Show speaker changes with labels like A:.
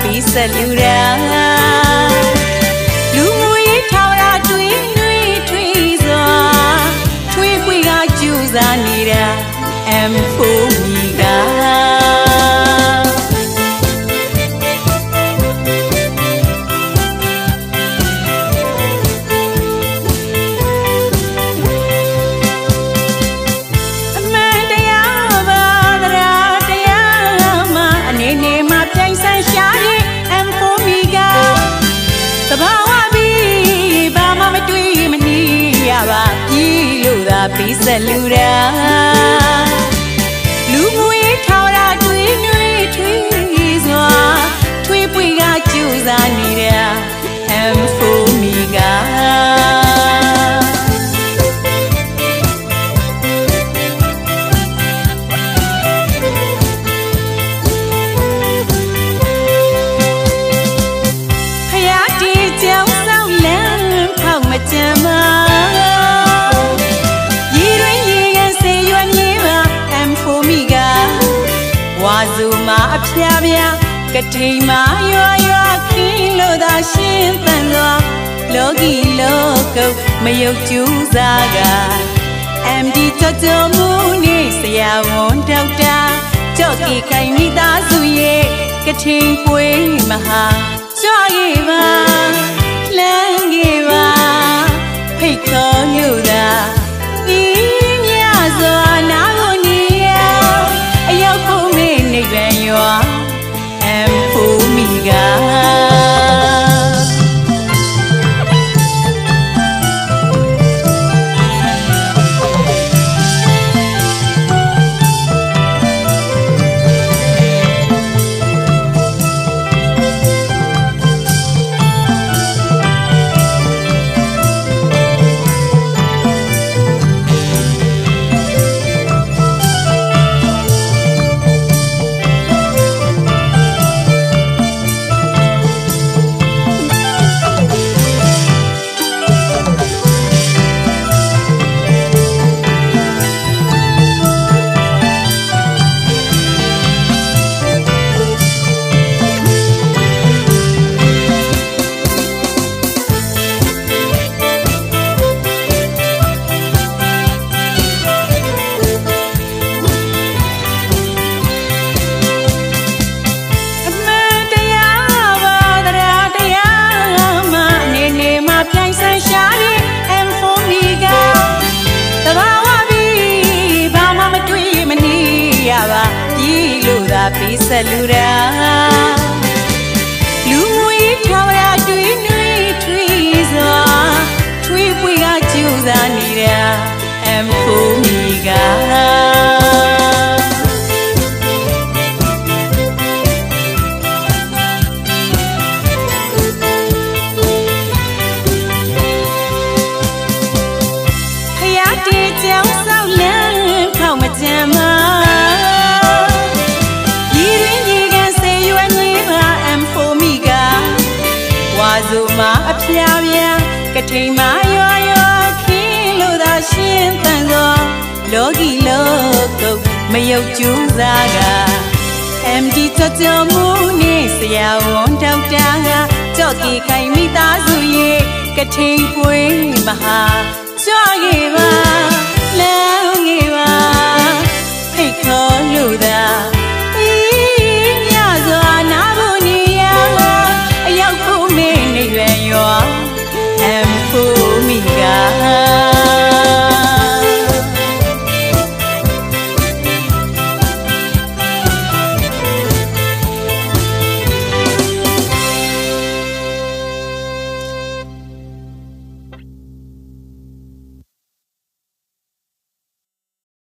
A: ပြီးဆက်လူရာလူမှုရေးထာဝရတွင်တွင်ထွေးစွာထွေးပွေကကြူစားနေတာ M4 သာပြီးဆ ဝါစုမှာအဖျားပြားကထိန်မှာရွာရွာခင်းလို့သာရှင်းပန်းသောလောကီလောကုတ်မယုတ်ကျူးစားက MD ကြော်ကြော်မူနေဆရာဝန်ဒေါက်တာကြော့ကီခိုင်မိသားစုရဲ့ကထိန်ပွေးမဟာကြွခဲ့ပါလမ်းခဲ့ ပြီးဆက်လူရာ ကထိန်မှာရွာရွာခင်းလို့သာရှင်းပန်းသောလောကီလောကုတ်မယုတ်ကျူးစားက MD ကြော်ကြော်မူနေဆရာဝန်ဒေါက်တာကကြော့ကီခိုင်မိသားစုရဲ့ကထိန်ပွေးမဟာကြွခဲ့ပါလမ်းခဲ့ပါဖိတ်ခေါ်လို့သာ